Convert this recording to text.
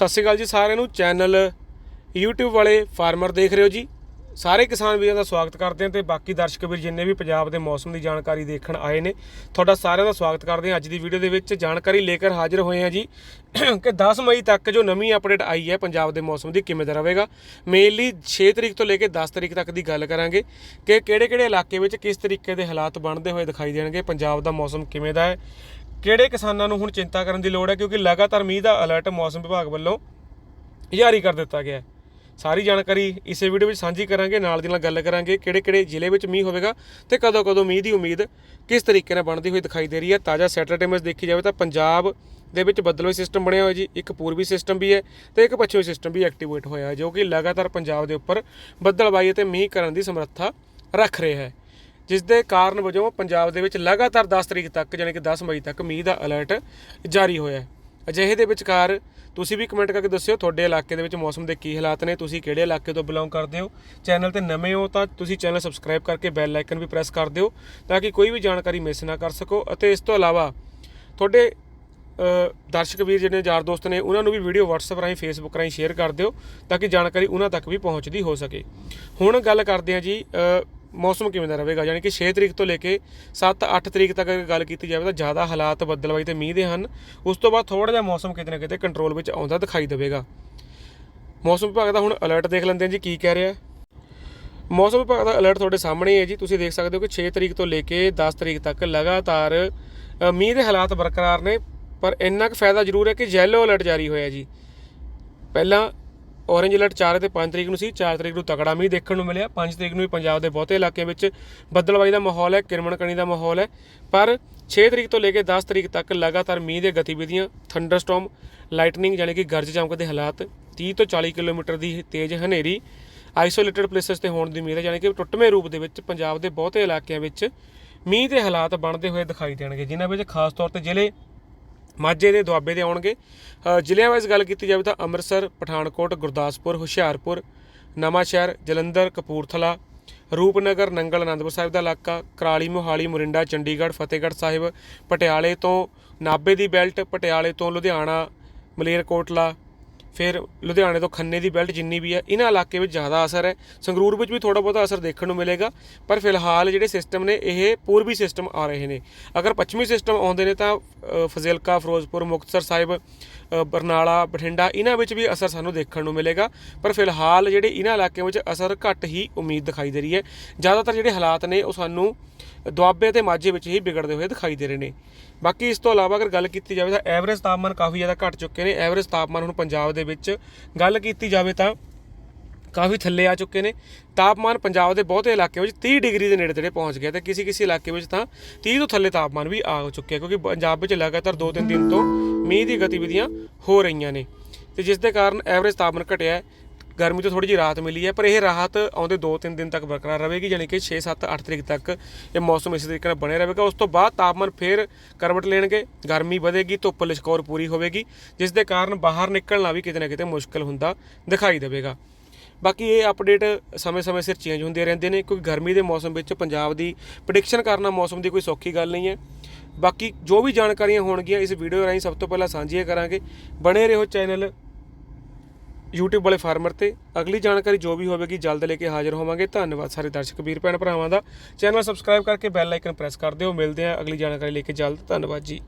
ਸਤਿ ਸ਼੍ਰੀ ਅਕਾਲ ਜੀ ਸਾਰਿਆਂ ਨੂੰ। ਚੈਨਲ YouTube ਵਾਲੇ ਫਾਰਮਰ ਦੇਖ ਰਹੇ ਹੋ ਜੀ। ਸਾਰੇ ਕਿਸਾਨ ਵੀਰਾਂ ਦਾ ਸਵਾਗਤ ਕਰਦੇ ਹਾਂ ਤੇ ਬਾਕੀ ਦਰਸ਼ਕ ਵੀਰ ਜਿੰਨੇ ਵੀ ਪੰਜਾਬ ਦੇ ਮੌਸਮ ਦੀ ਜਾਣਕਾਰੀ ਦੇਖਣ ਆਏ ਨੇ, ਤੁਹਾਡਾ ਸਾਰਿਆਂ ਦਾ ਸਵਾਗਤ ਕਰਦੇ ਹਾਂ ਅੱਜ ਦੀ ਵੀਡੀਓ ਦੇ ਵਿੱਚ। ਜਾਣਕਾਰੀ ਲੈ ਕੇ ਹਾਜ਼ਰ ਹੋਏ ਹਾਂ ਜੀ ਕਿ 10 ਮਈ ਤੱਕ ਜੋ ਨਵੀਂ ਅਪਡੇਟ ਆਈ ਹੈ ਪੰਜਾਬ ਦੇ ਮੌਸਮ ਦੀ ਕਿਵੇਂ ਦਾ ਰਹੇਗਾ। ਮੇਨਲੀ 6 ਤਰੀਕ ਤੋਂ ਲੈ ਕੇ 10 ਤਰੀਕ ਤੱਕ ਦੀ ਗੱਲ ਕਰਾਂਗੇ ਕਿ ਕਿਹੜੇ-ਕਿਹੜੇ ਇਲਾਕੇ ਵਿੱਚ ਕਿਸ ਤਰੀਕੇ ਦੇ ਹਾਲਾਤ ਬਣਦੇ ਹੋਏ ਦਿਖਾਈ ਦੇਣਗੇ, ਪੰਜਾਬ ਦਾ ਮੌਸਮ ਕਿਵੇਂ ਦਾ ਹੈ। ਕਿਹੜੇ ਕਿਸਾਨਾਂ ਨੂੰ ਹੁਣ ਚਿੰਤਾ ਕਰਨ ਦੀ ਲੋੜ ਹੈ? ਕਿਉਂਕਿ ਲਗਾਤਾਰ ਮੀਂਹ ਦਾ ਅਲਰਟ ਮੌਸਮ ਵਿਭਾਗ ਵੱਲੋਂ ਜਾਰੀ ਕਰ ਦਿੱਤਾ ਗਿਆ ਹੈ। ਸਾਰੀ ਜਾਣਕਾਰੀ ਇਸੇ ਵੀਡੀਓ ਵਿੱਚ ਸਾਂਝੀ ਕਰਾਂਗੇ, ਨਾਲ ਦੀ ਨਾਲ ਗੱਲ ਕਰਾਂਗੇ ਕਿਹੜੇ ਕਿਹੜੇ ਜ਼ਿਲ੍ਹੇ ਵਿੱਚ ਮੀਂਹ ਹੋਵੇਗਾ ਤੇ ਕਦੋਂ ਕਦੋਂ ਮੀਂਹ ਦੀ ਉਮੀਦ ਕਿਸ ਤਰੀਕੇ ਨਾਲ ਬਣਦੀ ਹੋਈ ਦਿਖਾਈ ਦੇ ਰਹੀ ਹੈ। ਤਾਜ਼ਾ ਸੈਟਰਡੇ ਮੈਚ ਦੇਖੀ ਜਾਵੇ ਤਾਂ ਪੰਜਾਬ ਦੇ ਵਿੱਚ ਬੱਦਲਵੇਂ ਸਿਸਟਮ ਬਣਿਆ ਹੋਇਆ ਜੀ, ਇੱਕ ਪੂਰਬੀ ਸਿਸਟਮ ਵੀ ਹੈ ਤੇ ਇੱਕ ਪੱਛਮੀ ਸਿਸਟਮ ਵੀ ਐਕਟੀਵੇਟ ਹੋਇਆ ਹੈ, ਜੋ ਕਿ ਲਗਾਤਾਰ ਪੰਜਾਬ ਦੇ ਉੱਪਰ ਬੱਦਲਬਾਈ ਅਤੇ ਮੀਂਹ ਕਰਨ ਦੀ ਸਮਰੱਥਾ ਰੱਖ ਰਿਹਾ ਹੈ। ਜਿਸ ਦੇ ਕਾਰਨ ਵਜੋਂ ਪੰਜਾਬ ਦੇ ਵਿੱਚ ਲਗਾਤਾਰ 10 ਤਰੀਕ ਤੱਕ ਯਾਨੀ ਕਿ 10 ਮਈ ਤੱਕ ਮੀਂਹ ਦਾ ਅਲਰਟ ਜਾਰੀ ਹੋਇਆ ਹੈ। ਅਜਿਹੇ ਦੇ ਵਿਚਕਾਰ ਤੁਸੀਂ ਵੀ ਕਮੈਂਟ ਕਰਕੇ ਦੱਸਿਓ ਤੁਹਾਡੇ ਇਲਾਕੇ ਦੇ ਵਿੱਚ ਮੌਸਮ ਦੇ ਕੀ ਹਾਲਾਤ ਨੇ, ਤੁਸੀਂ ਕਿਹੜੇ ਇਲਾਕੇ ਤੋਂ ਬਿਲੋਂਗ ਕਰਦੇ ਹੋ। ਚੈਨਲ ਤੇ ਨਵੇਂ ਹੋ ਤਾਂ ਤੁਸੀਂ ਚੈਨਲ ਸਬਸਕ੍ਰਾਈਬ ਕਰਕੇ ਬੈਲ ਆਈਕਨ ਵੀ ਪ੍ਰੈਸ ਕਰ ਦਿਓ ਤਾਂ ਕਿ ਕੋਈ ਵੀ ਜਾਣਕਾਰੀ ਮਿਸ ਨਾ ਕਰ ਸਕੋ ਅਤੇ ਇਸ ਤੋਂ ਇਲਾਵਾ ਤੁਹਾਡੇ ਦਰਸ਼ਕ ਵੀਰ ਜਿਹੜੇ ਯਾਰ ਦੋਸਤ ਨੇ, ਉਹਨਾਂ ਨੂੰ ਵੀ ਵੀਡੀਓ WhatsApp ਰਾਹੀਂ, Facebook ਰਾਹੀਂ ਸ਼ੇਅਰ ਕਰ ਦਿਓ ਤਾਂ ਕਿ ਜਾਣਕਾਰੀ ਉਹਨਾਂ ਤੱਕ ਵੀ ਪਹੁੰਚਦੀ ਹੋ ਸਕੇ। ਹੁਣ ਗੱਲ ਕਰਦੇ ਹਾਂ ਜੀ ਮੌਸਮ ਕਿਵੇਂ ਦਾ ਰਹੇਗਾ? ਯਾਨੀ ਕਿ 6 ਤਰੀਕ ਤੋਂ ਲੈ ਕੇ 7-8 ਤਰੀਕ ਤੱਕ ਅਗਰ ਗੱਲ ਕੀਤੀ ਜਾਵੇ ਤਾਂ ਜ਼ਿਆਦਾ ਹਾਲਾਤ ਬੱਦਲਵਾਈ ਤੇ ਮੀਂਹ ਦੇ ਹਨ। ਉਸ ਤੋਂ ਬਾਅਦ ਥੋੜਾ ਜਿਹਾ ਮੌਸਮ ਕਿਤੇ ਨਾ ਕਿਤੇ ਕੰਟਰੋਲ ਵਿੱਚ ਆਉਂਦਾ ਦਿਖਾਈ ਦੇਵੇਗਾ। ਮੌਸਮ ਵਿਭਾਗ ਦਾ ਹੁਣ ਅਲਰਟ ਦੇਖ ਲੈਂਦੇ ਹਾਂ ਜੀ ਕੀ ਕਹਿ ਰਿਹਾ ਮੌਸਮ ਵਿਭਾਗ ਦਾ ਅਲਰਟ ਤੁਹਾਡੇ ਸਾਹਮਣੇ ਹੈ ਜੀ। ਤੁਸੀਂ ਦੇਖ ਸਕਦੇ ਹੋ ਕਿ 6 ਤਰੀਕ ਤੋਂ ਲੈ ਕੇ 10 ਤਰੀਕ ਤੱਕ ਲਗਾਤਾਰ ਮੀਂਹ ਦੇ ਹਾਲਾਤ ਬਰਕਰਾਰ ਨੇ। ਪਰ ਇੰਨਾ ਕੁ ਫਾਇਦਾ ਜ਼ਰੂਰ ਹੈ ਕਿ ਯੈਲੋ ਅਲਰਟ ਜਾਰੀ ਹੋਇਆ ਜੀ। ਪਹਿਲਾਂ ਔਰੇਂਜ ਅਲਰਟ 4 ਤੇ 5 ਤਰੀਕ ਨੂੰ ਸੀ 4 ਤਰੀਕ ਨੂੰ ਤਕੜਾ ਮੀਂਹ ਦੇਖਣ ਨੂੰ ਮਿਲਿਆ। 5 ਤਰੀਕ ਨੂੰ ਵੀ ਪੰਜਾਬ ਦੇ ਬਹੁਤੇ ਇਲਾਕਿਆਂ ਵਿੱਚ ਬੱਦਲਵਾਈ ਦਾ ਮਾਹੌਲ ਹੈ ਕਿਰਮਣਕਣੀ ਦਾ ਮਾਹੌਲ ਹੈ। ਪਰ 6 ਤਰੀਕ ਤੋਂ ਲੈ ਕੇ 10 ਤਰੀਕ ਤੱਕ ਲਗਾਤਾਰ ਮੀਂਹ ਦੇ ਗਤੀਵਿਧੀਆਂ ਥੰਡਰਸਟਾਰਮ ਲਾਈਟਨਿੰਗ ਯਾਨੀ ਕਿ ਗਰਜ ਚਮਕ ਦੇ ਹਾਲਾਤ 30 ਤੋਂ 40 ਕਿਲੋਮੀਟਰ ਦੀ ਤੇਜ਼ ਹਨੇਰੀ ਆਈਸੋਲੇਟਡ ਪਲੇਸਸ ਤੇ ਹੋਣ ਦੀ ਉਮੀਦ ਹੈ ਯਾਨੀ ਕਿ ਟੁੱਟਵੇਂ ਰੂਪ ਦੇ ਵਿੱਚ ਪੰਜਾਬ ਦੇ ਬਹੁਤੇ ਇਲਾਕਿਆਂ ਵਿੱਚ ਮੀਂਹ ਦੇ ਹਾਲਾਤ ਬਣਦੇ ਹੋਏ ਦਿਖਾਈ ਦੇਣਗੇ, ਜਿਨ੍ਹਾਂ ਵਿੱਚ ਖਾਸ ਤੌਰ ਤੇ ਜ਼ਿਲ੍ਹੇ ਮਾਝੇ ਦੇ ਦੁਆਬੇ ਦੇ ਆਉਣਗੇ। ਜ਼ਿਲ੍ਹਿਆਂ ਵਾਈਜ਼ ਗੱਲ ਕੀਤੀ ਜਾਵੇ ਤਾਂ ਅੰਮ੍ਰਿਤਸਰ, ਪਠਾਨਕੋਟ, ਗੁਰਦਾਸਪੁਰ, ਹੁਸ਼ਿਆਰਪੁਰ, ਨਵਾਂਸ਼ਹਿਰ, ਜਲੰਧਰ, ਕਪੂਰਥਲਾ, ਰੂਪਨਗਰ, ਨੰਗਲ, ਅਨੰਦਪੁਰ ਸਾਹਿਬ ਦਾ ਇਲਾਕਾ, ਕਰਾਲੀ, ਮੋਹਾਲੀ, ਮੁਰਿੰਡਾ, ਚੰਡੀਗੜ੍ਹ, ਫਤਿਹਗੜ੍ਹ ਸਾਹਿਬ, ਪਟਿਆਲੇ ਤੋਂ ਨਾਭੇ ਦੀ ਬੈਲਟ, ਪਟਿਆਲੇ ਤੋਂ ਲੁਧਿਆਣਾ, ਮਲੇਰਕੋਟਲਾ ਫਿਰ ਲੁਧਿਆਣੇ ਤੋਂ ਖੰਨੇ ਦੀ ਬੈਲਟ ਜਿੰਨੀ ਵੀ ਹੈ, ਇਹਨਾਂ ਇਲਾਕੇ ਵਿੱਚ ਜ਼ਿਆਦਾ ਅਸਰ ਹੈ। ਸੰਗਰੂਰ ਵਿੱਚ ਵੀ ਥੋੜਾ ਬਹੁਤਾ ਅਸਰ ਦੇਖਣ ਨੂੰ ਮਿਲੇਗਾ, ਪਰ ਫਿਲਹਾਲ ਜਿਹੜੇ ਸਿਸਟਮ ਨੇ, ਇਹ ਪੂਰਬੀ ਸਿਸਟਮ ਆ ਰਹੇ ਨੇ। ਅਗਰ ਪੱਛਮੀ ਸਿਸਟਮ ਆਉਂਦੇ ਨੇ ਤਾਂ ਫਜ਼ਿਲਕਾ, ਫਿਰੋਜ਼ਪੁਰ, ਮੁਕਤਸਰ ਸਾਹਿਬ ਬਰਨਾਲਾ, ਬਠਿੰਡਾ, ਇਹਨਾਂ ਵਿੱਚ ਵੀ ਅਸਰ ਸਾਨੂੰ ਦੇਖਣ ਨੂੰ ਮਿਲੇਗਾ। ਪਰ ਫਿਲਹਾਲ ਜਿਹੜੇ ਇਹਨਾਂ ਇਲਾਕਿਆਂ ਵਿੱਚ ਅਸਰ ਘੱਟ ਹੀ ਉਮੀਦ ਦਿਖਾਈ ਦੇ ਰਹੀ ਹੈ। ਜ਼ਿਆਦਾਤਰ ਜਿਹੜੇ ਹਾਲਾਤ ਨੇ, ਉਹ ਸਾਨੂੰ ਦੁਆਬੇ ਤੇ ਮਾਝੇ ਵਿੱਚ ਹੀ ਵਿਗੜਦੇ ਹੋਏ ਦਿਖਾਈ ਦੇ ਰਹੇ ਨੇ। ਬਾਕੀ ਇਸ ਤੋਂ ਇਲਾਵਾ ਅਗਰ ਗੱਲ ਕੀਤੀ ਜਾਵੇ ਤਾਂ ਐਵਰੇਜ ਤਾਪਮਾਨ ਕਾਫੀ ਜ਼ਿਆਦਾ ਘਟ ਚੁੱਕੇ ਨੇ। ਐਵਰੇਜ ਤਾਪਮਾਨ ਹੁਣ ਪੰਜਾਬ ਦੇ ਦੇ ਵਿੱਚ ਗੱਲ ਕੀਤੀ ਜਾਵੇ ਤਾਂ ਕਾਫੀ ਥੱਲੇ ਆ ਚੁੱਕੇ ਨੇ। ਤਾਪਮਾਨ ਪੰਜਾਬ ਦੇ ਬਹੁਤੇ ਇਲਾਕੇ ਵਿੱਚ 30 ਡਿਗਰੀ ਦੇ ਨੇੜੇ ਤੇੜੇ ਪਹੁੰਚ ਗਿਆ ਤੇ ਕਿਸੇ ਕਿਸੇ ਇਲਾਕੇ ਵਿੱਚ ਤਾਂ 30 ਤੋਂ ਥੱਲੇ ਤਾਪਮਾਨ ਵੀ ਆ ਚੁੱਕਿਆ ਕਿਉਂਕਿ ਪੰਜਾਬ ਵਿੱਚ ਲਗਾਤਾਰ 2-3 ਦਿਨ ਤੋਂ ਮੀਂਹ ਦੀ ਗਤੀਵਿਧੀਆਂ ਹੋ ਰਹੀਆਂ ਨੇ। ਤੇ ਜਿਸ ਦੇ ਕਾਰਨ ਐਵਰੇਜ ਤਾਪਮਾਨ ਘਟਿਆ ਹੈ। ਗਰਮੀ ਤੋਂ ਥੋੜੀ ਜਿਹੀ ਰਾਹਤ ਮਿਲੀ ਹੈ, ਪਰ ਇਹ ਰਾਹਤ ਆਉਂਦੇ 2-3 ਦਿਨ ਤੱਕ ਬਰਕਰਾਰ ਰਹੇਗੀ ਯਾਨੀ ਕਿ 6 7 8 ਤਰੀਕ ਤੱਕ ਇਹ ਮੌਸਮ ਇਸੇ ਤਰੀਕੇ ਨਾਲ ਬਣਿਆ ਰਹੇਗਾ। ਉਸ ਤੋਂ ਬਾਅਦ ਤਾਪਮਾਨ ਫੇਰ ਕਰਵਟ ਲੈਣਗੇ, ਗਰਮੀ ਵਧੇਗੀ, ਧੁੱਪ ਲਿਸ਼ਕੌਰ ਪੂਰੀ ਹੋਵੇਗੀ, ਜਿਸ ਦੇ ਕਾਰਨ ਬਾਹਰ ਨਿਕਲਣਾ ਵੀ ਕਿਤੇ ਨਾ ਕਿਤੇ ਮੁਸ਼ਕਲ ਹੁੰਦਾ ਦਿਖਾਈ ਦੇਵੇਗਾ। ਬਾਕੀ ਇਹ ਅਪਡੇਟ ਸਮੇਂ-ਸਮੇਂ ਸਿਰ ਚੇਂਜ ਹੁੰਦੇ ਰਹਿੰਦੇ ਨੇ, ਕਿਉਂਕਿ ਗਰਮੀ ਦੇ ਮੌਸਮ ਵਿੱਚ ਪੰਜਾਬ ਦੀ ਪ੍ਰੈਡਿਕਸ਼ਨ ਕਰਨਾ ਮੌਸਮ ਦੀ ਕੋਈ ਸੌਖੀ ਗੱਲ ਨਹੀਂ ਹੈ। ਬਾਕੀ ਜੋ ਵੀ ਜਾਣਕਾਰੀਆਂ ਹੋਣਗੀਆਂ ਇਸ ਵੀਡੀਓ ਰਾਹੀਂ ਸਭ ਤੋਂ ਪਹਿਲਾਂ ਸਾਂਝੀਆਂ ਕਰਾਂਗੇ। ਬਣੇ ਰਹੋ ਚੈਨਲ YouTube ਵਾਲੇ ਫਾਰਮਰ ਤੇ ਅਗਲੀ ਜਾਣਕਾਰੀ ਜੋ ਵੀ ਹੋਵੇਗੀ, ਜਲਦ ਲੈ ਕੇ ਹਾਜ਼ਰ ਹੋਵਾਂਗੇ। ਧੰਨਵਾਦ ਸਾਰੇ ਦਰਸ਼ਕ ਵੀਰ, ਭੈਣ ਭਰਾਵਾਂ ਦਾ। ਚੈਨਲ ਸਬਸਕ੍ਰਾਈਬ ਕਰਕੇ ਬੈਲ ਆਈਕਨ ਪ੍ਰੈਸ ਕਰ ਦਿਓ। ਮਿਲਦੇ ਹਾਂ ਅਗਲੀ ਜਾਣਕਾਰੀ ਲੈ ਕੇ ਜਲਦ। ਧੰਨਵਾਦ ਜੀ।